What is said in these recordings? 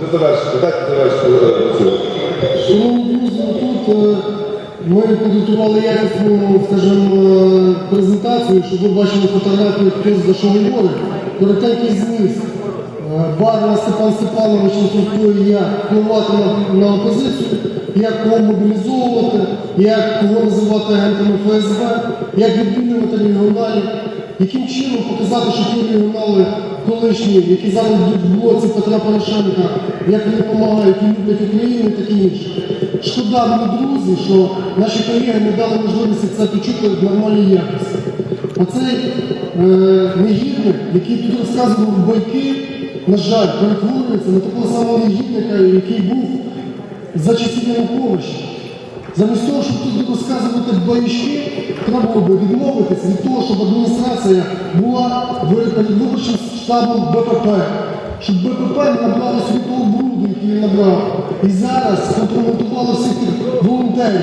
Ви завершите, дайте завершити. Шановні друзі, тут ми підготували якісну, скажімо, презентацію, щоб ви бачили фотографії, хто за що говорить. Коротенький зміст. Барна Степан Степанович інструктує, як впливати на, на опозицію, як кого мобілізовувати, як кого називати агентами ФСБ, як відмінювати регіоналів, яким чином показати, що ті регіонали колишні, які зараз в блоці Петра Порошенка, як вони допомагають і люблять Україну і таке інше. Шкода мені, друзі, що наші колеги не дали можливості це почути в нормальній якості. Оцей е, негідник, який тут розказував байки, на жаль, перетворюється на такого самого негідника, який був за часів Януковича. Замість того, щоб тут розказувати баячки, треба було б відмовитися від того, в- перед виборчим штабом БПП, щоб БПП не набрали собі того бруду, який він набрав. І зараз компрометували всіх тих волонтерів,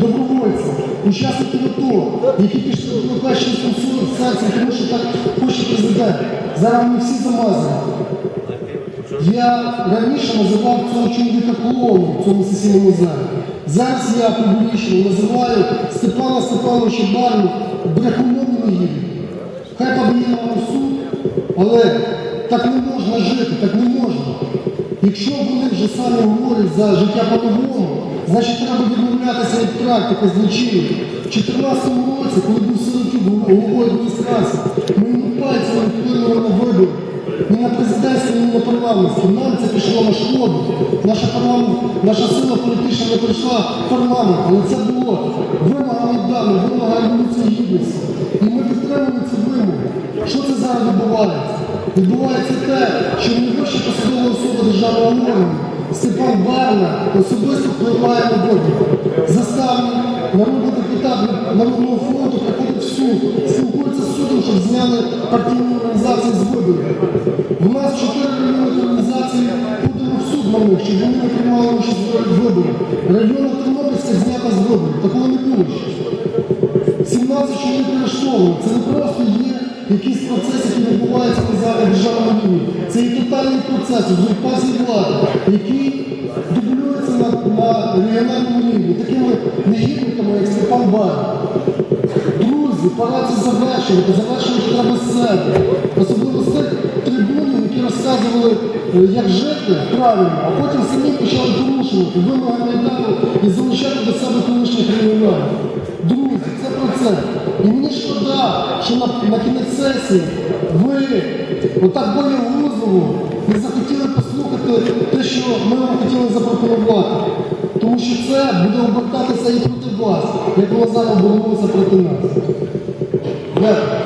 добровольців, учасників АТО, які пішли до першим серцем, тому що так хоче президент. Зараз вони всі замазані. Я раніше називав цього чоловіка клоуном в цьому сесійному залі. Зараз я публічно називаю Степана Степановича Барну брехуном і негідником. Хай у суд, але так не можна жити, так не можна. Якщо вони вже самі говорять за життя по-новому, значить треба відмовлятися від практики злочинів. В 2014 році, коли був Сиротюк головою адміністрації, ми не вплинули на вибори. Ні на президентські, ні на парламентські. Нам це пішло на шкоду. Наша, парламент, наша сила політична не прийшла в парламент, але це було вимога Майдану, вимога революції гідності. Що відбувається? Відбувається те, що найвища посадова особа державного органу Степан Барна особисто впливає на вибори. Заставний народний депутат Народного фронту приходить в суд, спілкується з судом, щоб зняли партійні організації з виборів. У нас чотири районні організації подали в суд на них, щоб вони не приймали участь в виборах. Районна Тернопільська знята з виборів. Такого не було ще. 17 чоловік арештовано. Це не просто є якийсь процес, який відбувається на за- державному рівні. Це і тотальний процес узурпації влади, який дублюється на, на регіональному рівні такими негідниками, як Степан Бар. Друзі, пора це завершувати. Завершувати треба з себе. Особливо з тих трибунів, які розказували, е, як жити правильно, а потім самі почали порушувати вимоги Майдану і залучати до себе колишніх регіоналів. Друзі, це про це. І мені шкода, що на, на кінець сесії ви отак боягузливо не захотіли послухати те, що ми вам хотіли запропонувати. Тому що це буде обертатися і проти вас, як воно зараз обернулося проти нас. Дякую.